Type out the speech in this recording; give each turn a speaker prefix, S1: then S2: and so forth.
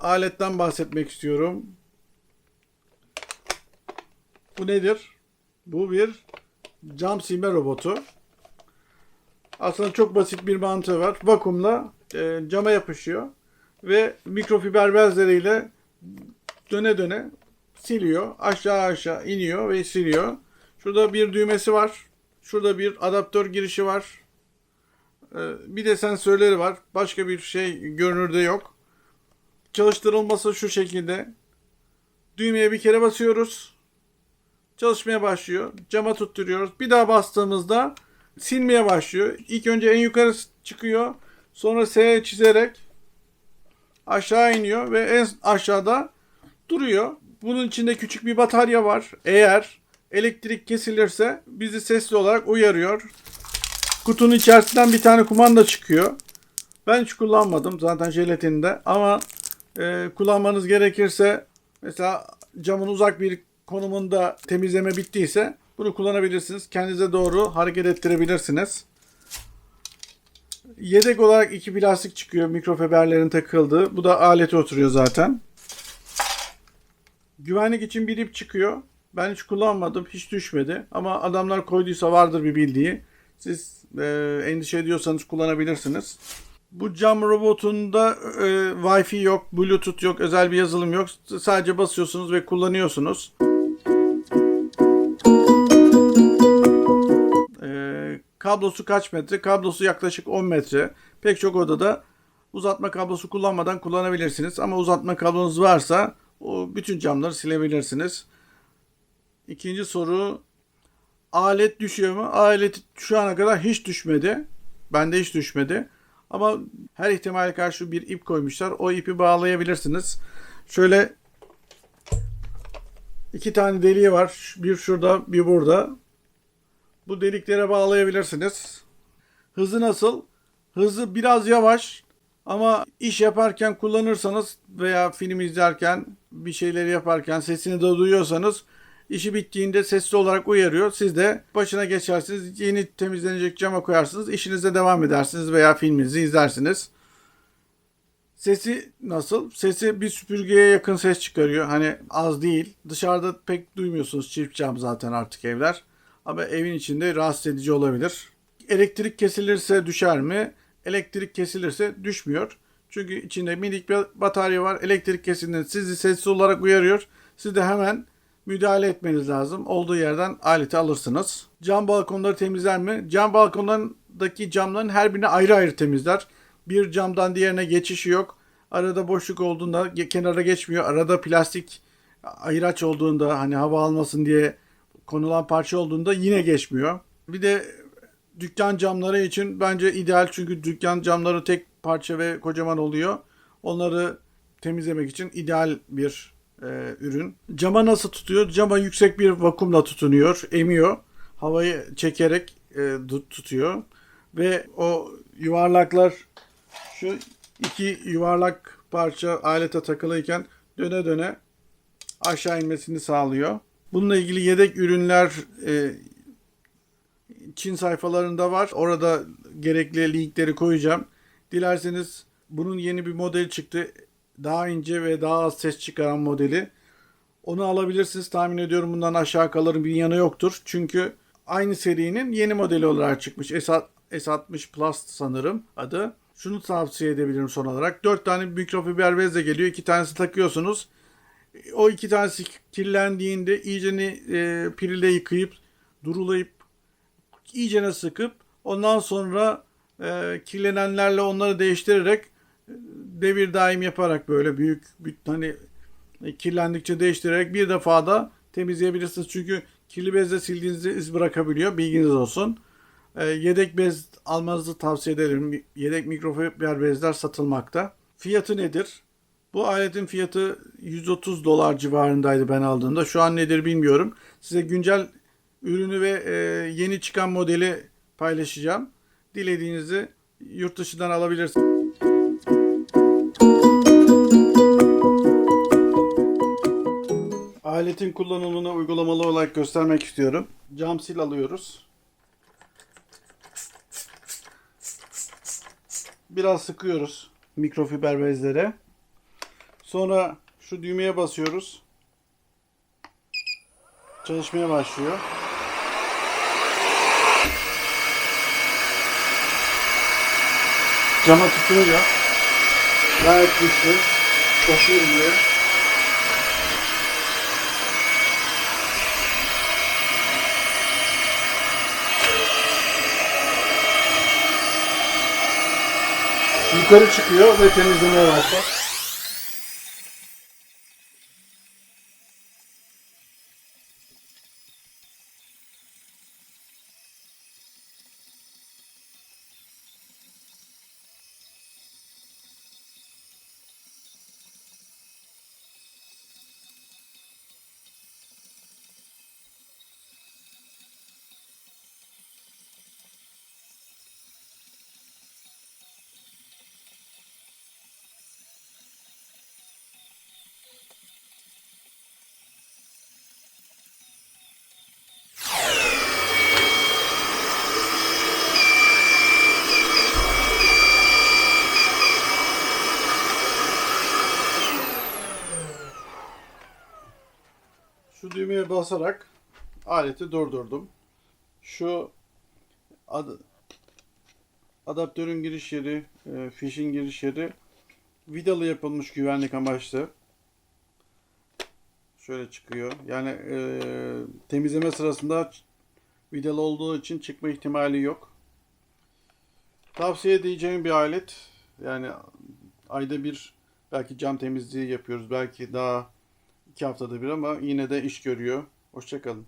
S1: aletten bahsetmek istiyorum. Bu nedir? Bu bir cam silme robotu. Aslında çok basit bir mantığı var. Vakumla e, cama yapışıyor ve mikrofiber bezleriyle döne döne siliyor. Aşağı aşağı iniyor ve siliyor. Şurada bir düğmesi var. Şurada bir adaptör girişi var. Ee, Bir de sensörleri var. Başka bir şey görünürde yok. Çalıştırılması şu şekilde. Düğmeye bir kere basıyoruz. Çalışmaya başlıyor. Cama tutturuyoruz. Bir daha bastığımızda silmeye başlıyor. İlk önce en yukarı çıkıyor. Sonra S çizerek aşağı iniyor ve en aşağıda duruyor. Bunun içinde küçük bir batarya var. Eğer elektrik kesilirse bizi sesli olarak uyarıyor. Kutunun içerisinden bir tane kumanda çıkıyor. Ben hiç kullanmadım zaten jelatinde ama e, kullanmanız gerekirse mesela camın uzak bir konumunda temizleme bittiyse bunu kullanabilirsiniz. Kendinize doğru hareket ettirebilirsiniz. Yedek olarak iki plastik çıkıyor mikrofiberlerin takıldığı. Bu da alete oturuyor zaten. Güvenlik için bir ip çıkıyor. Ben hiç kullanmadım. Hiç düşmedi. Ama adamlar koyduysa vardır bir bildiği. Siz e, endişe ediyorsanız kullanabilirsiniz. Bu cam robotunda e, Wi-Fi yok, Bluetooth yok, özel bir yazılım yok. Sadece basıyorsunuz ve kullanıyorsunuz. E, kablosu kaç metre? Kablosu yaklaşık 10 metre. Pek çok odada uzatma kablosu kullanmadan kullanabilirsiniz. Ama uzatma kablonuz varsa o bütün camları silebilirsiniz. İkinci soru alet düşüyor mu? Alet şu ana kadar hiç düşmedi. Bende hiç düşmedi. Ama her ihtimale karşı bir ip koymuşlar. O ipi bağlayabilirsiniz. Şöyle iki tane deliği var. Bir şurada, bir burada. Bu deliklere bağlayabilirsiniz. Hızı nasıl? Hızı biraz yavaş ama iş yaparken kullanırsanız veya film izlerken bir şeyleri yaparken sesini de duyuyorsanız işi bittiğinde sesli olarak uyarıyor. Siz de başına geçersiniz. Yeni temizlenecek cama koyarsınız. işinize devam edersiniz veya filminizi izlersiniz. Sesi nasıl? Sesi bir süpürgeye yakın ses çıkarıyor. Hani az değil. Dışarıda pek duymuyorsunuz çift cam zaten artık evler. Ama evin içinde rahatsız edici olabilir. Elektrik kesilirse düşer mi? Elektrik kesilirse düşmüyor. Çünkü içinde minik bir batarya var. Elektrik kesildiğinde sizi sessiz olarak uyarıyor. Siz de hemen müdahale etmeniz lazım. Olduğu yerden aleti alırsınız. Cam balkonları temizler mi? Cam balkonlarındaki camların her birini ayrı ayrı temizler. Bir camdan diğerine geçişi yok. Arada boşluk olduğunda kenara geçmiyor. Arada plastik ayıraç olduğunda hani hava almasın diye konulan parça olduğunda yine geçmiyor. Bir de dükkan camları için bence ideal çünkü dükkan camları tek parça ve kocaman oluyor. Onları temizlemek için ideal bir e, ürün. Cama nasıl tutuyor? Cama yüksek bir vakumla tutunuyor, emiyor. Havayı çekerek e, tut- tutuyor. Ve o yuvarlaklar şu iki yuvarlak parça alete takılıyken döne döne aşağı inmesini sağlıyor. Bununla ilgili yedek ürünler e, Çin sayfalarında var. Orada gerekli linkleri koyacağım. Dilerseniz bunun yeni bir modeli çıktı. Daha ince ve daha az ses çıkaran modeli. Onu alabilirsiniz. Tahmin ediyorum bundan aşağı kalır bir yanı yoktur. Çünkü aynı serinin yeni modeli olarak çıkmış. S- S60 Plus sanırım adı. Şunu tavsiye edebilirim son olarak. 4 tane mikrofiber bezle geliyor. 2 tanesi takıyorsunuz. O iki tanesi kirlendiğinde iyicene e, pirille yıkayıp durulayıp iyicene sıkıp ondan sonra e, kirlenenlerle onları değiştirerek devir daim yaparak böyle büyük bir hani e, kirlendikçe değiştirerek bir defa da temizleyebilirsiniz. Çünkü kirli bezle sildiğinizde iz bırakabiliyor. Bilginiz olsun. E, yedek bez almanızı tavsiye ederim. Yedek mikrofiber bezler satılmakta. Fiyatı nedir? Bu aletin fiyatı 130 dolar civarındaydı ben aldığımda. Şu an nedir bilmiyorum. Size güncel ürünü ve e, yeni çıkan modeli paylaşacağım. Dilediğinizi yurt dışından alabilirsiniz. Aletin kullanımını uygulamalı olarak göstermek istiyorum. Cam sil alıyoruz. Biraz sıkıyoruz mikrofiber bezlere. Sonra şu düğmeye basıyoruz. Çalışmaya başlıyor. Cama tutunuyor. Gayet güçlü. Basıyorum buraya. Yukarı çıkıyor ve temizlemeye başlar. Şu düğmeye basarak aleti durdurdum. Şu ad- adaptörün giriş yeri, e, fişin giriş yeri vidalı yapılmış güvenlik amaçlı. Şöyle çıkıyor. Yani e, temizleme sırasında vidalı olduğu için çıkma ihtimali yok. Tavsiye edeceğim bir alet. Yani ayda bir belki cam temizliği yapıyoruz. Belki daha iki haftada bir ama yine de iş görüyor. Hoşçakalın.